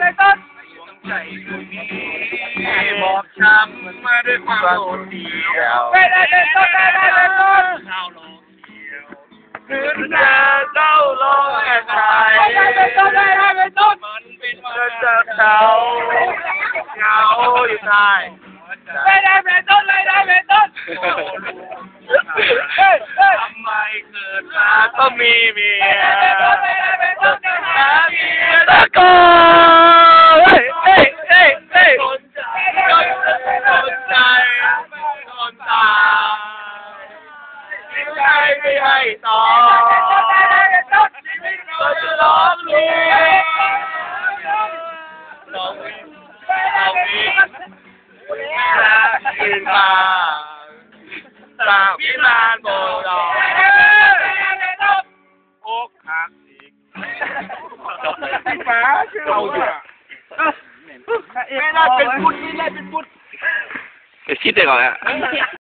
ไม่ต้นใจมีบอกช้ำมาด้วยความโดดเดี่ยวไม่ได้เป็นต้นไม่ได้เป็นต้นเศร้าลงเดียวถึงจะเศร้าลงแค่ไหนไม่ได้เป็นต้นไม่ได้เป็นต้นมันเป็นวันจะเศร้าเหงาอยู่ใต้ไม่ได้เป็นต้นไม่ได้เป็นต้นทำไมเกิดมาก็มีเมีย Go! Hey, hey, hey, hey! Oh, ฟ้าชื่อเราอยู่ไม่น่าเป็นพุทธนี่น่าเป็นพุทธคิดได้ก่อนอะ